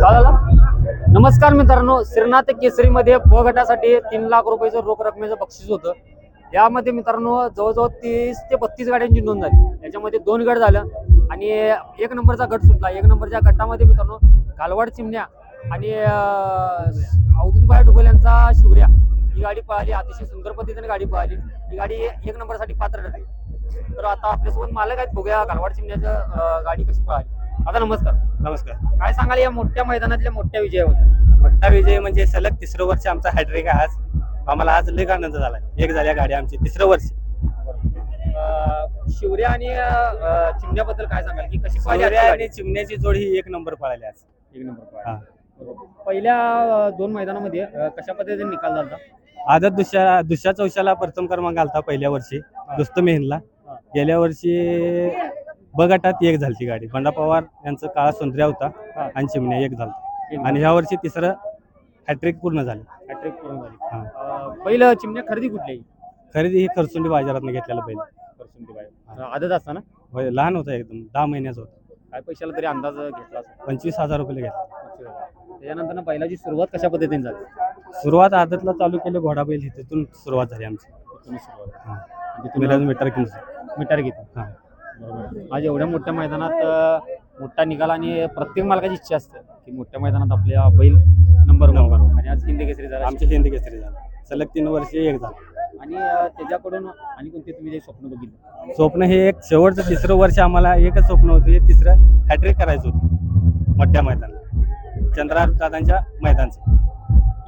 झाला नमस्कार मित्रांनो श्रीनाथ केसरीमध्ये प गटासाठी तीन लाख रुपयाचं रोख रकमेचं बक्षीस होतं. यामध्ये मित्रांनो जवळजवळ तीस ते बत्तीस गाड्यांची नोंद झाली. याच्यामध्ये दोन गट झालं आणि एक नंबरचा गट सुटला. एक नंबरच्या गटामध्ये मित्रांनो कालवाड चिमण्या आणि अवधूतबाई डुबल यांचा शिवऱ्या ही गाडी पळाली. अतिशय सुंदर पद्धतीने गाडी पळाली. ही गाडी एक नंबरसाठी पात्र ठरली. तर आता आपल्यासोबत मालक आहेत. बघूया कालवाड चिमण्याचं गाडी कशी पळाली. आता नमस्कार. नमस्कार. काय सांगाल या मोठ्या मैदानातल्या मोठ्या विजयाबद्दल? मोठा विजय म्हणजे सलग तिसरं वर्ष आमचा हॅड्रिक आहे. आज आम्हाला आज लय आनंद झाला एक झाल्या गाडी आमची तिसरं वर्ष. अं, शिवऱ्या आणि अं, चिमण्याबद्दल काय सांगाल? की कशी सूर्या गाडी? आणि चिमण्याची जोडी ही एक नंबर पळाली आज. एक नंबर हा. पहिल्या अं, दोन मैदानामध्ये अं, कशा पद्धतीने निकाल झाला आदत दुसऱ्या दुसऱ्या चौशाला प्रथम क्रमांक आलता पहिल्या वर्षी दुस्त मेहनला. गेल्या वर्षी ब गटात एक झालती गाडी. बंडा पवार यांचं काळा सुंदर्या होता. आणि चिमण्या एक झालता. आणि ह्या वर्षी तिसरं हॅट्रिक पूर्ण झालं. हॅट्रिक पूर्ण झाली. पहिलं चिमण्या खरेदी कुठली? खरेदी ही खरसुंडी बाजारातून घेतलेलं पहिलं. आदत असताना होय, लहान होता एकदम. दहा महिन्याचा होता. काय पैशाला तरी अंदाज घेतला. पंचवीस हजार रुपये घेतला. त्याच्यानंतर बैलाची सुरुवात कशा पद्धतीने झाली? सुरुवात आदतला चालू केलं घोडाबैल ही तिथून सुरुवात झाली आमची. तिथून सुरुवात मीटर किंग मीटर घेतलं. हा. आज एवढ्या मोठ्या मैदानात मोठा निकाल आणि प्रत्येक मालकाची इच्छा असते की मोठ्या मैदानात आपल्या बैल नंबर नंबर आणि आज हिंदी केसरी झाला. आमचे हिंद केसरी झालं. सलग तीन वर्ष एक झालं. आणि त्याच्याकडून आणि कोणते तुम्ही जे स्वप्न बघितलं? स्वप्न हे एक शेवटचं तिसरं वर्ष आम्हाला एकच स्वप्न होतं. हे तिसरं हॅट्रिक करायचं होतं. मोठ्या मैदानात. चंद्रार दादांच्या मैदानचं.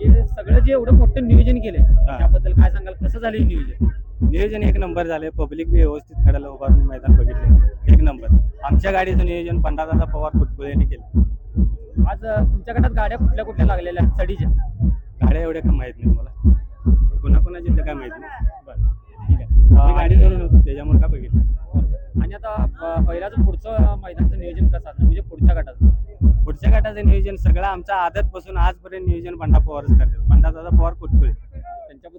हे सगळं जे एवढं मोठं नियोजन केलंय त्याबद्दल काय सांगाल? कसं झालं नियोजन? नियोजन एक नंबर झाले. पब्लिक बी व्यवस्थित कडायला उभारून मैदान बघितले. एक नंबर. आमच्या गाडीचं नियोजन पंढरादादा पवार फुटकुळे यांनी केलं. आज तुमच्या गटात गाड्या कुठल्या कुठल्या लागलेल्या आहेत? चढीच्या गाड्या एवढ्या काय माहीत नाही मला. कुणाकुणाची काय माहीत नाही. बरं ठीक आहे. गाडी धरून होतो त्याच्यामुळे काय बघितलं आणि आता पहिल्याचं पुढचं मैदानचं नियोजन कसं असणार म्हणजे पुढच्या गटाचं. पुढच्या गटाचं नियोजन सगळं आमच्या आदतपासून आजपर्यंत नियोजन बंडा पवारच करतात. बंडादादा पवार कुटकुळे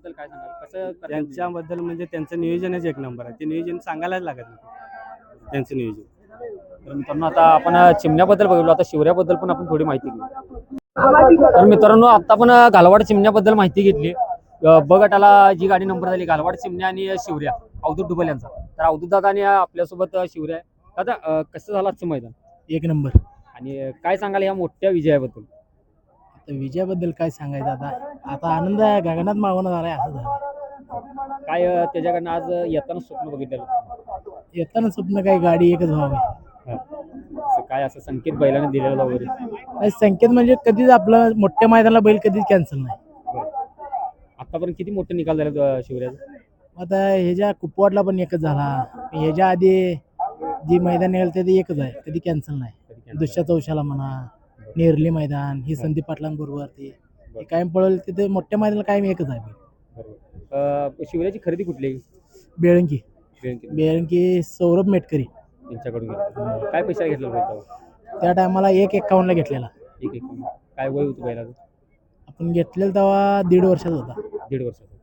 त्यांच्याबद्दल काय सांगाल? कसं करतात? त्यांच्याबद्दल म्हणजे त्यांचं नियोजनच एक नंबर आहे. ते नियोजन सांगायलाच लागत नाही. त्यांचं नियोजन. तर मित्रांनो आता आपण चिमण्याबद्दल बघितलो. आता शिवऱ्याबद्दल पण आपण थोडी माहिती घेऊ. तर मित्रांनो आता आपण घालवाड चिमण्याबद्दल माहिती घेतली. अं, ब गटाला जी गाडी नंबर झाली घालवाड चिमण्या आणि शिवऱ्या अवधूत डुबल यांचा. तर अवधूत दादा आणि आपल्यासोबत शिवऱ्या आहे. दादा अं, कसं झालं आजचं मैदान? एक नंबर. आणि काय सांगाल या मोठ्या विजयाबद्दल? आता विजयाबद्दल काय सांगायचं आता आता आनंद आहे गगनात मावणं झालाय असं झालं काय अं, त्याच्याकडनं आज येताना स्वप्न बघितलेलं? येताना स्वप्न काही गाडी एकच व्हावी. असं काय असं संकेत बैलाने दिलेला वगैरे? आणि संकेत म्हणजे कधीच आपलं मोठ्या मैदानाला बैल कधीच कॅन्सल नाही. आतापर्यंत किती मोठे निकाल झाले शिवऱ्याचं आता ह्याच्या कुपवाडला पण एकच झाला ह्याच्या आधी जी मैदान निघाल ते एकच आहे कधी कॅन्सल नाही. दुसऱ्या चौशाला म्हणा नेरली मैदान ही. संदीप पाटलांबरोबर ते. कायम पळवलं तिथे मोठ्या मैदानाला कायम एकच आहे. बैल. अं, शिवऱ्याची खरेदी कुठली? बेळंकी. बेळंकी. सौरभ मेटकरी. त्यांच्याकडून घेतलं. काय पैसा घेतला पाहिजे त्या टायमाला एक एक्कावन्नला घेतलेला. एक एक काय वय होतं बैलाचं आपण घेतलेला तेव्हा दीड वर्षाचा होता. दीड वर्षाचं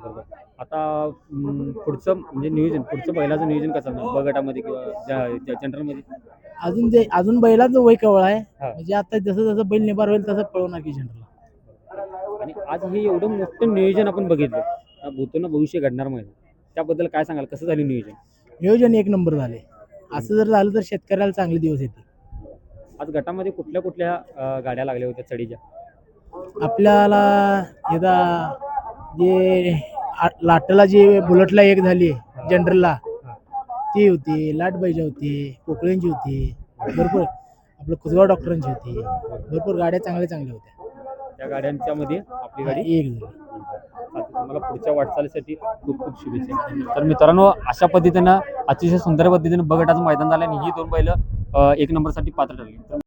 बरोबर. आता अं, पुढचं म्हणजे नियोजन पुढचं बैलाचं नियोजन कसं असणार ब गटामध्ये किंवा ज्या जनरलमध्ये? अजून जे अजून बैलाचं वय कवळ आहे. हा. म्हणजे आता जसं जसं बैल निभार होईल तसं पळवणार की जनरल आणि आज हे एवढं मोठं नियोजन आपण बघितलं. ना भूतून भविष्य घडणार माहिती त्याबद्दल काय सांगाल? कसं झालं नियोजन? नियोजन एक नंबर झाले. असं जर झालं तर शेतकऱ्याला चांगले दिवस येतील. आज गटामध्ये कुठल्या कुठल्या अं, गाड्या लागल्या होत्या चढीच्या? आपल्याला एकदा जे आ- लाटला जे बुलेटला एक झाली जनरलला. ती होती लाटबाईची होती कोकळ्यांची होती भरपूर. आपलं कुसगाव डॉक्टरांची होती. भरपूर गाड्या चांगल्या चांगल्या होत्या. त्या गाड्यांच्या मध्ये आपली गाडी आता तुम्हाला पुढच्या वाटचालीसाठी खूप खूप शुभेच्छा. तर मित्रांनो अशा पद्धतीनं अतिशय सुंदर पद्धतीने बगटाचं मैदान झालं आणि ही दोन बैल एक नंबरसाठी पात्र ठरली.